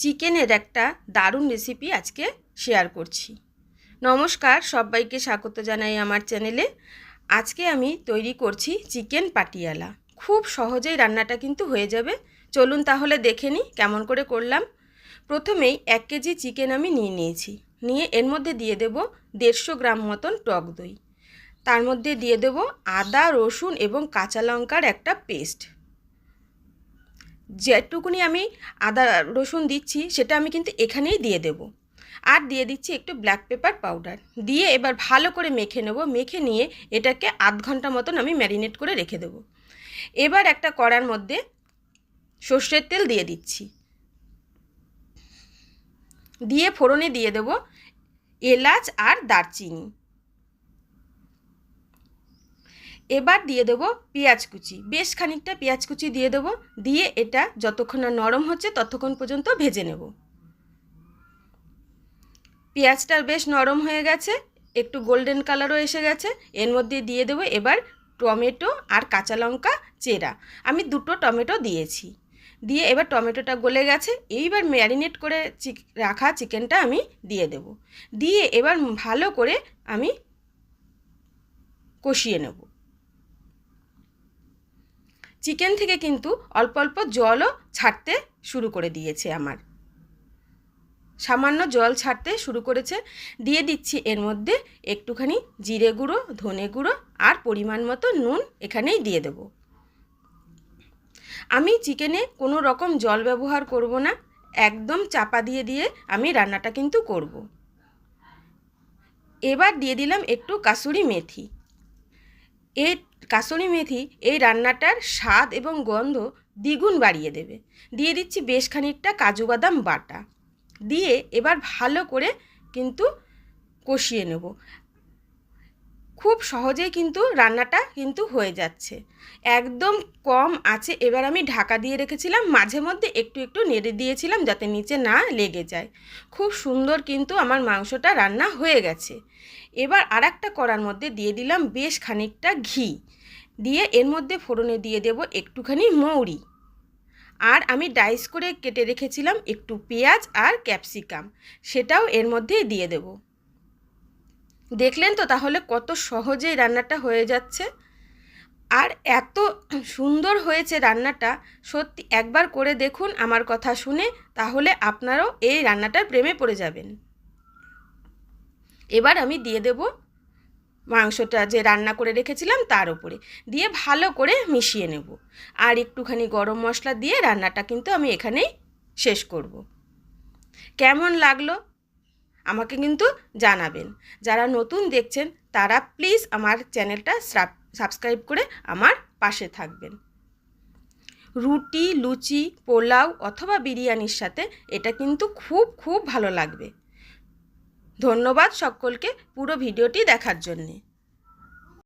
চিকেনের একটা দারুণ রেসিপি আজকে শেয়ার করছি। নমস্কার, সবাইকে স্বাগত জানাই আমার চ্যানেলে আজকে আমি তৈরি করছি চিকেন পাটিয়ালা। খুব সহজেই রান্নাটা কিন্তু হয়ে যাবে। চলুন তাহলে দেখে নিই কেমন করে করলাম। প্রথমেই এক কেজি চিকেন আমি নিয়ে নিয়েছি। নিয়ে এর মধ্যে দিয়ে দেব দেড়শো গ্রাম মতন টক দই। তার মধ্যে দিয়ে দেব আদা, রসুন এবং কাঁচা লঙ্কার একটা পেস্ট যেটুকুনি আমি আদা, রসুন দিচ্ছি, সেটা আমি কিন্তু এখানেই দিয়ে দেব। আর দিয়ে দিচ্ছি একটু ব্ল্যাক পেপার পাউডার দিয়ে এবার ভালো করে মেখে নেব। মেখে নিয়ে এটাকে আধ ঘণ্টা মতন আমি ম্যারিনেট করে রেখে দেব। এবার একটা কড়ার মধ্যে সর্ষের তেল দিয়ে দিচ্ছি। দিয়ে ফোড়নে দিয়ে দেব এলাচ আর দারচিনি। এবার দিয়ে দেবো পেঁয়াজ কুচি। বেশ খানিকটা পেঁয়াজ কুচি দিয়ে দেবো, দিয়ে এটা যতক্ষণ না নরম হচ্ছে ততক্ষণ পর্যন্ত ভেজে নেব। পেঁয়াজটা বেশ নরম হয়ে গেছে, একটু গোল্ডেন কালারও এসে গেছে, এর মধ্যে দিয়ে দেবো এবার টমেটো আর কাঁচা লঙ্কা চেরা। আমি দুটো টমেটো দিয়েছি। দিয়ে এবার টমেটোটা গলে গেছে, এইবার ম্যারিনেট করে রাখা চিকেনটা আমি দিয়ে দেব। দিয়ে এবার ভালো করে আমি কষিয়ে নেব। চিকেন থেকে কিন্তু অল্প অল্প জলও ছাড়তে শুরু করে দিয়েছে আমার। সামান্য জল ছাড়তে শুরু করেছে। দিয়ে দিচ্ছি এর মধ্যে একটুখানি জিরে গুঁড়ো, ধনে গুঁড়ো আর পরিমাণ মতো নুন এখানেই দিয়ে দেব। আমি চিকেনে কোনো রকম জল ব্যবহার করব না। একদম চাপা দিয়ে দিয়ে আমি রান্নাটা কিন্তু করব। এবার দিয়ে দিলাম একটু কাসুরি মেথি। এই কাসুরি মেথি এই রান্নাটার স্বাদ এবং গন্ধ দ্বিগুণ বাড়িয়ে দেবে। দিয়ে দিচ্ছি বেশ খানিকটা কাজু বাদাম বাটা। দিয়ে এবার ভালো করে কিন্তু কষিয়ে নেব। খুব সহজেই কিন্তু রান্নাটা কিন্তু হয়ে যাচ্ছে। একদম কম আছে। এবার আমি ঢাকা দিয়ে রেখেছিলাম। মাঝে মধ্যে একটু একটু নেড়ে দিয়েছিলাম যাতে নিচে না লেগে যায়। খুব সুন্দর কিন্তু আমার মাংসটা রান্না হয়ে গেছে। এবার আর একটা করার মধ্যে দিয়ে দিলাম বেশ খানিকটা ঘি। দিয়ে এর মধ্যে ফোড়নে দিয়ে দেব একটুখানি মৌরি। আর আমি ডাইস করে কেটে রেখেছিলাম একটু পেঁয়াজ আর ক্যাপসিকাম। সেটাও এর মধ্যেই দিয়ে দেব। দেখলেন তো তাহলে কত সহজেই রান্নাটা হয়ে যাচ্ছে? আর এত সুন্দর হয়েছে রান্নাটা, সত্যি একবার করে দেখুন আমার কথা শুনে, তাহলে আপনারাও এই রান্নাটার প্রেমে পড়ে যাবেন। এবার আমি দিয়ে দেব মাংসটা যে রান্না করে রেখেছিলাম তার উপরে। দিয়ে ভালো করে মিশিয়ে নেব। আর একটুখানি গরম মশলা দিয়ে রান্নাটা কিন্তু আমি এখানেই শেষ করব। কেমন লাগল? আমাকে কিন্তু জানাবেন। যারা নতুন দেখছেন, তারা প্লিজ আমার চ্যানেলটা সাবস্ক্রাইব করে আমার পাশে থাকবেন। রুটি, লুচি, পোলাও অথবা বিরিয়ানির সাথে এটা কিন্তু খুব খুব ভালো লাগবে। ধন্যবাদ সকলকে পুরো ভিডিওটি দেখার জন্যে।